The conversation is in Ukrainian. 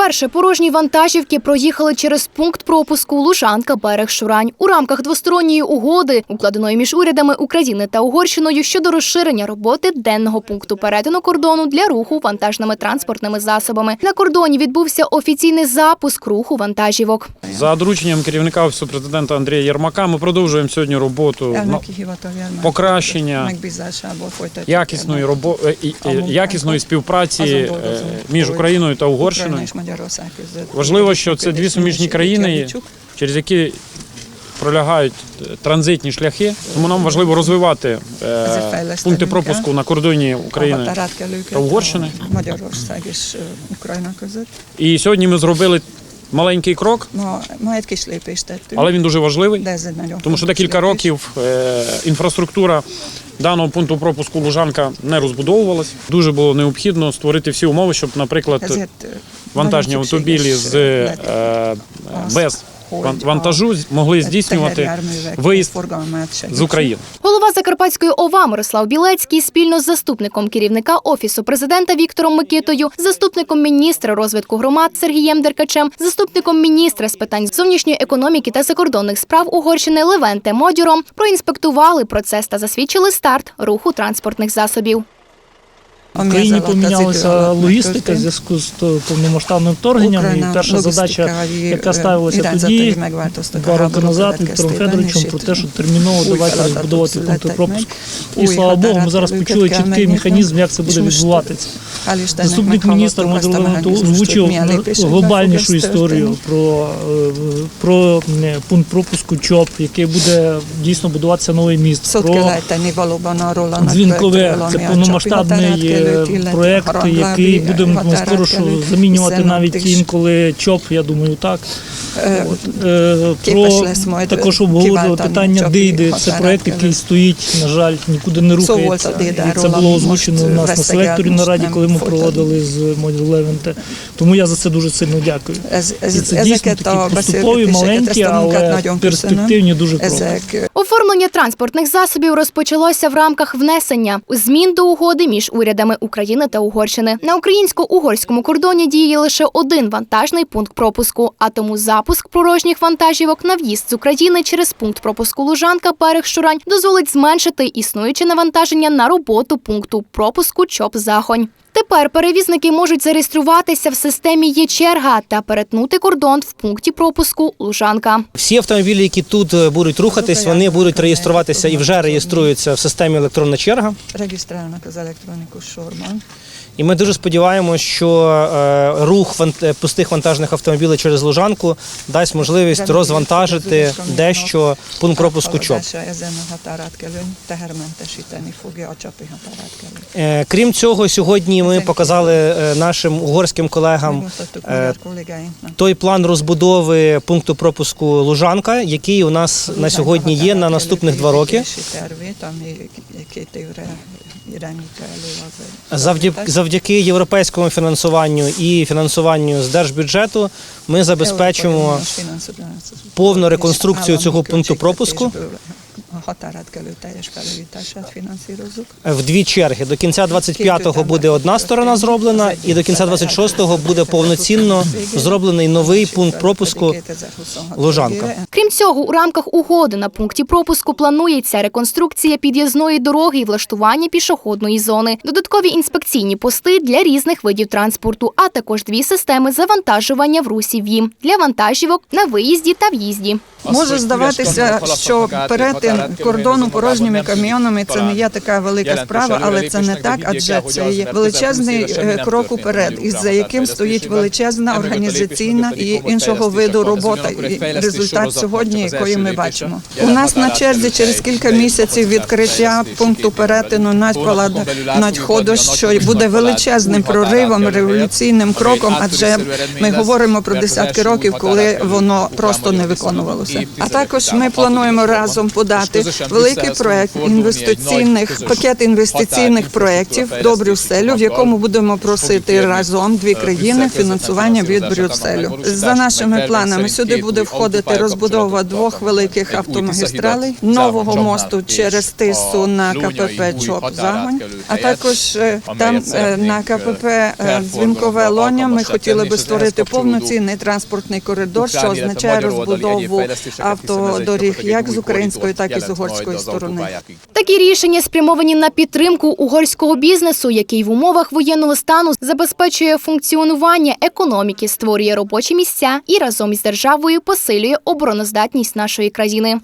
Вперше порожні вантажівки проїхали через пункт пропуску Лужанка берег Шурань у рамках двосторонньої угоди, укладеної між урядами України та Угорщиною щодо розширення роботи денного пункту перетину кордону для руху вантажними транспортними засобами. На кордоні відбувся офіційний запуск руху вантажівок. За дорученням керівника офісу президента Андрія Єрмака ми продовжуємо сьогодні роботу покращення якісної el робо... е, е, якісної співпраці е, між Україною та Угорщиною. Важливо, що це дві суміжні країни, через які пролягають е, транзитні шляхи. Тому нам важливо розвивати е, пункти пропуску на кордоні України. та Угорщини. között. І сьогодні ми зробили маленький крок, ma egy kis але він дуже важливий. Тому що декілька років е, інфраструктура даного пункту пропуску Лужанка не розбудовувалась. Дуже було необхідно створити всі умови, щоб, наприклад, вантажні nagyon автомобілі з е, е, без вантажу могли здійснювати виїзд з України. Голова Закарпатської ОВА Мирослав Білецький спільно з заступником керівника офісу президента Віктором Микитою, заступником міністра розвитку громад Сергієм Деркачем, заступником міністра з питань зовнішньої економіки та закордонних справ Угорщини Левенте Модюром проінспектували процес та засвідчили старт руху транспортних засобів. В країні помінялася логістика в зв'язку з повномасштабним вторгненням. І перша задача, яка е, ставилася тоді, два роки назад Віктором Федоровичем про те, що терміново давайте feladatok розбудовувати пункти пропуску. І слава Богу, ми зараз почули чіткий механізм, як це буде відбуватися. Заступник міністра a озвучив глобальнішу історію про, е, про е, пункт пропуску ЧОП, який буде дійсно будуватися новий міст. Про Дзвінкове це повномасштабний е, a який Haranglábi буде ну, скоро що замінювати навіть інколи ЧОП, я думаю, так. е, От, е, про також обговорювали питання Диди. Це проект, який стоїть, на жаль, нікуди не рухається. І це було озвучено у нас на селекторі на раді, коли ми проводили з Моділ Левенте. Тому я за це дуже сильно дякую. І це дійсно такі поступові, маленькі, але перспективні дуже кроки. Оформлення транспортних засобів розпочалося в рамках внесення змін до угоди між урядами України та Угорщини. На українсько-угорському кордоні діє лише один вантажний пункт пропуску, а тому запуск порожніх вантажівок на в'їзд з України через пункт пропуску Лужанка берег Шурань дозволить зменшити існуюче навантаження на роботу пункту пропуску ЧОП Захонь. Тепер перевізники можуть зареєструватися в системі «Є-черга» та перетнути кордон в пункті пропуску Лужанка. Всі автомобілі, які тут е, будуть рухатись, вони будуть реєструватися і вже реєструються в системі електронна черга. regisztrálnak az електроніку sorban. І ми дуже сподіваємося, що е, рух е, пустих вантажних автомобілів через Лужанку дасть можливість розвантажити дещо пункт пропуску ЧОП. Е, Крім цього, сьогодні ми показали е, нашим угорським колегам е, той план розбудови пункту пропуску Лужанка, який у нас на сьогодні є на наступних два роки. Завдяки, завдяки європейському фінансуванню і фінансуванню з держбюджету ми забезпечимо повну реконструкцію цього пункту пропуску A határátkelő teljes felújítását finanszírozzuk. в дві черги. До кінця 25-го буде одна сторона зроблена, і до кінця 26-го буде повноцінно зроблений новий пункт пропуску 2026 Лужанка. Крім цього, у рамках угоди на пункті пропуску планується реконструкція під'їзної дороги і влаштування пішохідної зони, додаткові інспекційні пости для різних видів транспорту, а також дві системи завантажування в русі ВІМ для вантажівок на виїзді та в'їзді. Може здаватися, що перетин кордону порожніми каміонами це не є така велика справа, але це не так, адже це є величезний е, крок уперед, із за яким стоїть величезна організаційна і іншого виду робота. І результат сьогодні, якої ми бачимо. У нас на черзі через кілька місяців відкриття пункту перетину надпалад надходу, що буде величезним проривом, революційним кроком, адже ми говоримо про десятки років, коли воно просто не виконувалося. А також ми плануємо разом подати великий проект інвестиційних пакет інвестиційних проєктів до Брюсселю, в якому будемо просити разом дві країни фінансування від Брюсселю. За нашими планами сюди буде входити розбудова двох великих автомагістралей, нового мосту через Тису на КПП ЧОП Загонь, а також е, там е, на КПП е, Дзвінкове Лоня ми хотіли би створити повноцінний транспортний коридор, що означає розбудову автодоріг як з української, так і з угорської сторони. Такі рішення спрямовані на підтримку угорського бізнесу, який в умовах воєнного стану забезпечує функціонування економіки, створює робочі місця і разом із державою посилює обороноздатність нашої країни.